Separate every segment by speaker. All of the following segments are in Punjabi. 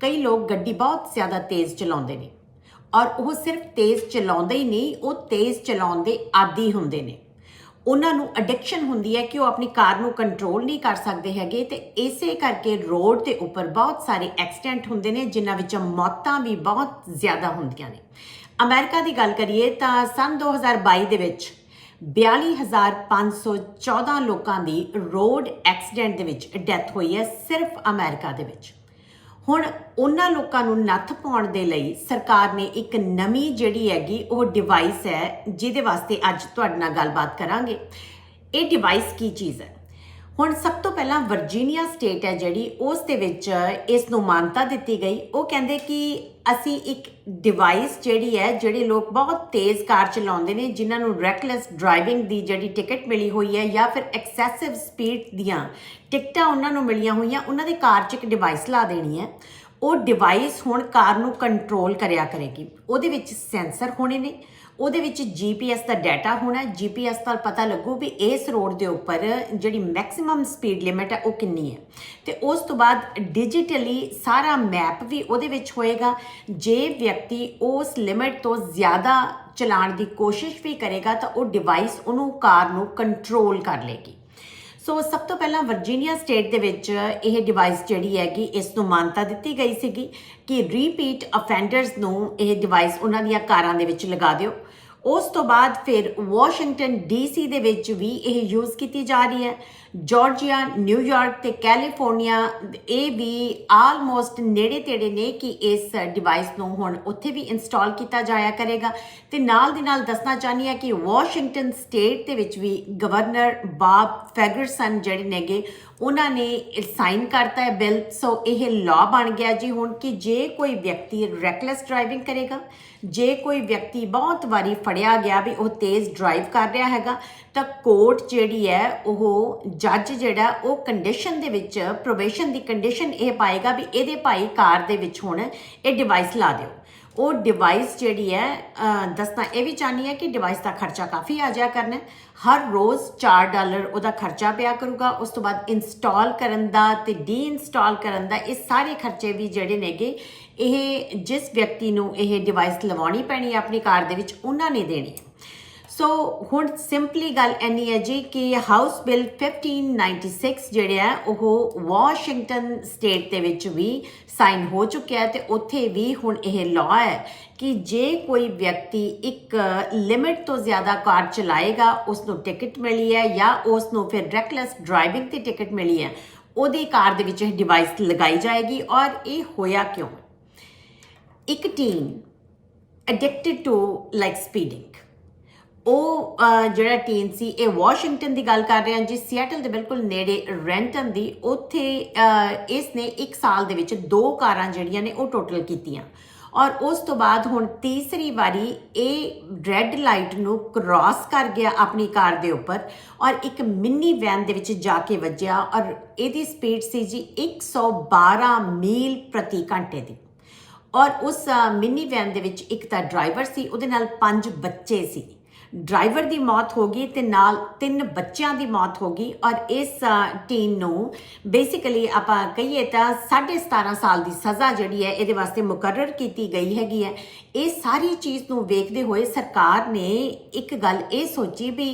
Speaker 1: ਕਈ ਲੋਕ ਗੱਡੀ ਬਹੁਤ ਜ਼ਿਆਦਾ ਤੇਜ਼ ਚਲਾਉਂਦੇ ਨੇ। ਔਰ ਉਹ ਸਿਰਫ ਤੇਜ਼ ਚਲਾਉਂਦੇ ਹੀ ਨਹੀਂ, ਉਹ ਤੇਜ਼ ਚਲਾਉਣ ਦੇ ਆਦੀ ਹੁੰਦੇ ਨੇ। ਉਹਨਾਂ ਨੂੰ ਐਡਿਕਸ਼ਨ ਹੁੰਦੀ ਹੈ ਕਿ ਉਹ ਆਪਣੀ ਕਾਰ ਨੂੰ ਕੰਟਰੋਲ ਨਹੀਂ ਕਰ ਸਕਦੇ ਹੈਗੇ ਤੇ ਇਸੇ ਕਰਕੇ ਰੋਡ ਦੇ ਉੱਪਰ ਬਹੁਤ ਸਾਰੇ ਐਕਸੀਡੈਂਟ ਹੁੰਦੇ ਨੇ, ਜਿਨ੍ਹਾਂ ਵਿੱਚ ਮੌਤਾਂ ਵੀ ਬਹੁਤ ਜ਼ਿਆਦਾ ਹੁੰਦੀਆਂ ਨੇ। ਅਮਰੀਕਾ ਦੀ ਗੱਲ ਕਰੀਏ ਤਾਂ ਸਨ 2022 ਦੇ ਵਿੱਚ 42514 ਲੋਕਾਂ ਦੀ ਰੋਡ ਐਕਸੀਡੈਂਟ ਦੇ ਵਿੱਚ ਡੈਥ ਹੋਈ ਹੈ ਸਿਰਫ ਅਮਰੀਕਾ ਦੇ ਵਿੱਚ। ਹੁਣ ਉਹਨਾਂ ਲੋਕਾਂ ਨੂੰ ਨੱਥ ਪਾਉਣ ਦੇ ਲਈ ਸਰਕਾਰ ਨੇ ਇੱਕ ਨਵੀਂ ਜਿਹੜੀ ਹੈਗੀ ਉਹ ਡਿਵਾਈਸ ਹੈ, ਜਿਹਦੇ ਵਾਸਤੇ ਅੱਜ ਤੁਹਾਡੇ ਨਾਲ ਗੱਲਬਾਤ ਕਰਾਂਗੇ। ਇਹ ਡਿਵਾਈਸ ਕੀ ਚੀਜ਼ ਹੈ? ਹੁਣ ਸਭ ਤੋਂ ਪਹਿਲਾਂ ਵਰਜੀਨੀਆ ਸਟੇਟ ਹੈ ਜਿਹੜੀ, ਉਸ ਦੇ ਵਿੱਚ ਇਸ ਨੂੰ ਮਾਨਤਾ ਦਿੱਤੀ ਗਈ। ਉਹ ਕਹਿੰਦੇ ਕਿ ਅਸੀਂ ਇੱਕ ਡਿਵਾਈਸ ਜਿਹੜੀ ਹੈ, ਜਿਹੜੇ ਲੋਕ ਬਹੁਤ ਤੇਜ਼ ਕਾਰ ਚਲਾਉਂਦੇ ਨੇ, ਜਿਨ੍ਹਾਂ ਨੂੰ ਰੈਕਲੈਸ ਡਰਾਈਵਿੰਗ ਦੀ ਜਿਹੜੀ ਟਿਕਟ ਮਿਲੀ ਹੋਈ ਹੈ ਜਾਂ ਫਿਰ ਐਕਸੈਸਿਵ ਸਪੀਡ ਦੀਆਂ ਟਿਕਟਾਂ ਉਹਨਾਂ ਨੂੰ ਮਿਲੀਆਂ ਹੋਈਆਂ, ਉਹਨਾਂ ਦੇ ਕਾਰ 'ਚ ਇੱਕ ਡਿਵਾਈਸ ਲਾ ਦੇਣੀ ਹੈ। ਉਹ ਡਿਵਾਈਸ ਹੁਣ ਕਾਰ ਨੂੰ ਕੰਟਰੋਲ ਕਰਿਆ ਕਰੇਗੀ। ਉਹਦੇ ਵਿੱਚ ਸੈਂਸਰ ਹੋਣੇ ਨੇ। ਉਹਦੇ ਵਿੱਚ ਜੀਪੀਐਸ ਦਾ ਡਾਟਾ ਹੋਣਾ ਜੀਪੀਐਸ ਦਾ ਪਤਾ ਲੱਗੂ ਵੀ ਇਸ ਰੋਡ ਦੇ ਉੱਪਰ ਜਿਹੜੀ ਮੈਕਸਿਮਮ ਸਪੀਡ ਲਿਮਿਟ ਹੈ, ਉਹ ਕਿੰਨੀ ਹੈ। ਤੇ ਉਸ ਤੋਂ ਬਾਅਦ ਡਿਜੀਟਲੀ ਸਾਰਾ ਮੈਪ ਵੀ ਉਹਦੇ ਵਿੱਚ ਹੋਏਗਾ। ਜੇ ਵਿਅਕਤੀ ਉਸ ਲਿਮਿਟ ਤੋਂ ਜ਼ਿਆਦਾ ਚਲਾਉਣ ਦੀ ਕੋਸ਼ਿਸ਼ ਵੀ ਕਰੇਗਾ, ਤਾਂ ਉਹ ਡਿਵਾਈਸ ਉਹਨੂੰ ਕਾਰ ਨੂੰ ਕੰਟਰੋਲ ਕਰ ਲੇਗੀ। ਸੋ ਸਭ ਤੋਂ ਪਹਿਲਾਂ ਵਰਜੀਨੀਆ ਸਟੇਟ ਦੇ ਵਿੱਚ ਇਹ ਡਿਵਾਈਸ ਜਿਹੜੀ ਹੈਗੀ ਇਸ ਨੂੰ ਮਾਨਤਾ ਦਿੱਤੀ ਗਈ ਸੀਗੀ ਕਿ ਰੀਪੀਟ ਅਫੈਂਡਰਸ ਨੂੰ ਇਹ ਡਿਵਾਈਸ ਉਹਨਾਂ ਦੀਆਂ ਕਾਰਾਂ ਦੇ ਵਿੱਚ ਲਗਾ ਦਿਓ ਉਸ ਤੋਂ ਬਾਅਦ ਫਿਰ ਵਾਸ਼ਿੰਗਟਨ ਡੀਸੀ ਦੇ ਵਿੱਚ ਵੀ ਇਹ ਯੂਜ਼ ਕੀਤੀ ਜਾ ਰਹੀ ਹੈ। ਜਾਰਜੀਆ ਨਿਊਯਾਰਕ ਤੇ ਕੈਲੀਫੋਰਨੀਆ, ਇਹ ਵੀ ਆਲਮੋਸਟ ਨੇੜੇ ਤੇੜੇ ਨੇ ਕਿ ਇਸ ਡਿਵਾਈਸ ਨੂੰ ਹੁਣ ਉੱਥੇ ਵੀ ਇੰਸਟਾਲ ਕੀਤਾ ਜਾਇਆ ਕਰੇਗਾ। ਤੇ ਨਾਲ ਦੀ ਨਾਲ ਦੱਸਣਾ ਚਾਹਨੀ ਹੈ ਕਿ ਵਾਸ਼ਿੰਗਟਨ ਸਟੇਟ ਦੇ ਵਿੱਚ ਵੀ ਗਵਰਨਰ ਬਾਬ ਫੈਗਰਸਨ ਜਿਹੜੇ ਨੇਗੇ, ਉਹਨਾਂ ਨੇ ਸਾਈਨ ਕਰਤਾ ਹੈ ਬਿੱਲ। ਸੋ ਇਹ ਲਾਅ ਬਣ ਗਿਆ ਜੀ ਹੁਣ ਕਿ ਜੇ ਕੋਈ ਵਿਅਕਤੀ ਰੈਕਲੈਸ ਡਰਾਈਵਿੰਗ ਕਰੇਗਾ, ਜੇ ਕੋਈ ਵਿਅਕਤੀ ਬਹੁਤ ਵਾਰੀ ਫੜਿਆ ਗਿਆ ਵੀ ਉਹ ਤੇਜ਼ ਡਰਾਈਵ ਕਰ ਰਿਹਾ ਹੈਗਾ, ਤਾਂ ਕੋਰਟ ਜਿਹੜੀ ਹੈ, ਉਹ ਜੱਜ ਜਿਹੜਾ, ਉਹ ਕੰਡੀਸ਼ਨ ਦੇ ਵਿੱਚ ਪ੍ਰੋਬੇਸ਼ਨ ਦੀ ਕੰਡੀਸ਼ਨ ਇਹ ਪਾਏਗਾ ਵੀ ਇਹਦੇ ਭਾਈ ਕਾਰ ਦੇ ਵਿੱਚ ਹੁਣ ਇਹ ਡਿਵਾਈਸ ਲਾ ਦਿਓ। ਉਹ ਡਿਵਾਈਸ ਜਿਹੜੀ ਹੈ ਦੱਸਣਾ ਇਹ ਵੀ ਚਾਹਨੀ ਹੈ ਕਿ ਡਿਵਾਈਸ ਦਾ ਖਰਚਾ ਕਾਫੀ ਆ ਜਾਇਆ ਕਰਨਾ। ਹਰ ਰੋਜ਼ 4 ਡਾਲਰ ਉਹਦਾ ਖਰਚਾ ਪਿਆ ਕਰੂਗਾ, ਉਸ ਤੋਂ ਬਾਅਦ ਇੰਸਟਾਲ ਕਰਨ ਦਾ ਤੇ ਡੀ-ਇੰਸਟਾਲ ਕਰਨ ਦਾ ਇਹ ਸਾਰੇ ਖਰਚੇ ਵੀ ਜਿਹੜੇ ਨੇਗੇ ਇਹ ਜਿਸ ਵਿਅਕਤੀ ਨੂੰ ਇਹ ਡਿਵਾਈਸ ਲਵਾਉਣੀ ਪੈਣੀ ਹੈ ਆਪਣੀ ਕਾਰ ਦੇ ਵਿੱਚ, ਉਹਨਾਂ ਨੇ ਦੇਣੀ ਹੈ ਸੋ ਹੁਣ ਸਿੰਪਲੀ ਗੱਲ ਇੰਨੀ ਹੈ ਜੀ ਕਿ ਹਾਊਸ ਬਿੱਲ 1596 ਜਿਹੜੇ ਆ, ਉਹ ਵਾਸ਼ਿੰਗਟਨ ਸਟੇਟ ਦੇ ਵਿੱਚ ਵੀ ਸਾਈਨ ਹੋ ਚੁੱਕਿਆ ਹੈ ਤੇ ਉੱਥੇ ਵੀ ਹੁਣ ਇਹ ਲਾਅ ਹੈ ਕਿ ਜੇ ਕੋਈ ਵਿਅਕਤੀ ਇੱਕ ਲਿਮਿਟ ਤੋਂ ਜ਼ਿਆਦਾ ਕਾਰ ਚਲਾਏਗਾ ਉਸ ਨੂੰ ਟਿਕਟ ਮਿਲੀ ਹੈ ਜਾਂ ਉਸ ਨੂੰ ਫਿਰ ਰੈਕਲੈਸ ਡਰਾਈਵਿੰਗ 'ਤੇ ਟਿਕਟ ਮਿਲੀ ਹੈ, ਉਹਦੀ ਕਾਰ ਦੇ ਵਿੱਚ ਇਹ ਡਿਵਾਈਸ ਲਗਾਈ ਜਾਏਗੀ ਔਰ ਇਹ ਹੋਇਆ ਕਿਉਂ? ਇੱਕ teen addicted to like speeding ਉਹ ਜਿਹੜਾ ਟੀਨ ਸੀ, ਇਹ ਵਾਸ਼ਿੰਗਟਨ ਦੀ ਗੱਲ ਕਰ ਰਹੇ ਹਾਂ ਜੀ। ਸੀਐਟਲ ਦੇ ਬਿਲਕੁਲ ਨੇੜੇ ਰੈਂਟਨ ਦੀ। ਉੱਥੇ ਇਸ ਨੇ 1 ਸਾਲ ਦੇ ਵਿੱਚ ਦੋ ਕਾਰਾਂ ਜਿਹੜੀਆਂ ਨੇ, ਉਹ ਟੋਟਲ ਕੀਤੀਆਂ। ਔਰ ਉਸ ਤੋਂ ਬਾਅਦ ਹੁਣ ਤੀਸਰੀ ਵਾਰੀ ਇਹ ਰੈੱਡ ਲਾਈਟ ਨੂੰ ਕ੍ਰਾਸ ਕਰ ਗਿਆ ਆਪਣੀ ਕਾਰ ਦੇ ਉੱਪਰ। ਔਰ ਇੱਕ ਮਿੰਨੀ ਵੈਨ ਦੇ ਵਿੱਚ ਜਾ ਕੇ ਵੱਜਿਆ। ਔਰ ਇਹਦੀ ਸਪੀਡ ਸੀ ਜੀ 112 ਮੀਲ ਪ੍ਰਤੀ ਘੰਟੇ ਦੀ। ਔਰ ਉਸ ਮਿੰਨੀ ਵੈਨ ਦੇ ਵਿੱਚ ਇੱਕ ਤਾਂ ਡਰਾਈਵਰ ਸੀ, ਉਹਦੇ ਨਾਲ ਪੰਜ ਬੱਚੇ ਸੀ। ਡਰਾਈਵਰ ਦੀ ਮੌਤ ਹੋ ਗਈ ਤੇ ਨਾਲ ਤਿੰਨ ਬੱਚਿਆਂ ਦੀ ਮੌਤ ਹੋ ਗਈ ਔਰ ਇਸ ਟੀਮ ਨੂੰ ਬੇਸਿਕਲੀ ਆਪਾਂ ਕਹੀਏ ਤਾਂ 17.5 ਸਾਲ ਦੀ ਸਜ਼ਾ ਜਿਹੜੀ ਹੈ, ਇਹਦੇ ਵਾਸਤੇ ਮੁਕਰਰ ਕੀਤੀ ਗਈ ਹੈਗੀ ਹੈ। ਇਹ ਸਾਰੀ ਚੀਜ਼ ਨੂੰ ਵੇਖਦੇ ਹੋਏ ਸਰਕਾਰ ਨੇ ਇੱਕ ਗੱਲ ਇਹ ਸੋਚੀ ਵੀ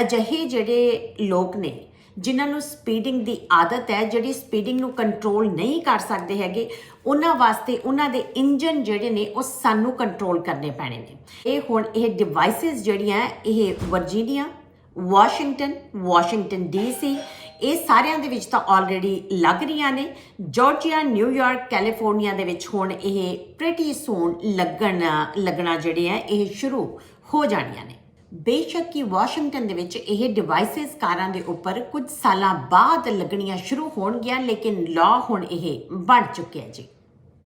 Speaker 1: ਅਜਿਹੇ ਜਿਹੜੇ ਲੋਕ ਨੇ ਜਿਨ੍ਹਾਂ ਨੂੰ ਸਪੀਡਿੰਗ ਦੀ ਆਦਤ ਹੈ, ਜਿਹੜੀ ਸਪੀਡਿੰਗ ਨੂੰ ਕੰਟਰੋਲ ਨਹੀਂ ਕਰ ਸਕਦੇ ਹੈਗੇ, ਉਹਨਾਂ ਵਾਸਤੇ ਉਹਨਾਂ ਦੇ ਇੰਜਨ ਜਿਹੜੇ ਨੇ, ਉਹ ਸਾਨੂੰ ਕੰਟਰੋਲ ਕਰਨੇ ਪੈਣੇ ਨੇ ਇਹ ਹੁਣ ਇਹ ਡਿਵਾਈਸਸ ਜਿਹੜੀਆਂ, ਇਹ ਵਰਜੀਨੀਆ, ਵਾਸ਼ਿੰਗਟਨ ਵਾਸ਼ਿੰਗਟਨ ਡੀਸੀ ਇਹ ਸਾਰਿਆਂ ਦੇ ਵਿੱਚ ਤਾਂ ਆਲਰੇਡੀ ਲੱਗ ਰਹੀਆਂ ਨੇ। ਜਾਰਜੀਆ ਨਿਊਯਾਰਕ ਕੈਲੀਫੋਰਨੀਆ ਦੇ ਵਿੱਚ ਹੁਣ ਇਹ ਪ੍ਰੀਟੀ ਸੂਨ ਲੱਗਣ, ਲੱਗਣਾ ਜਿਹੜੇ ਆ, ਇਹ ਸ਼ੁਰੂ ਹੋ ਜਾਣੀਆਂ ਨੇ। ਬੇਸ਼ੱਕ ਕਿ ਵਾਸ਼ਿੰਗਟਨ ਦੇ ਵਿੱਚ ਇਹ ਡਿਵਾਈਸਸ ਕਾਰਾਂ ਦੇ ਉੱਪਰ ਕੁਝ ਸਾਲਾਂ ਬਾਅਦ ਲੱਗਣੀਆਂ ਸ਼ੁਰੂ ਹੋਣਗੀਆਂ, ਲੇਕਿਨ ਲਾਅ ਹੁਣ ਇਹ ਬਣ ਚੁੱਕਿਆ ਜੀ।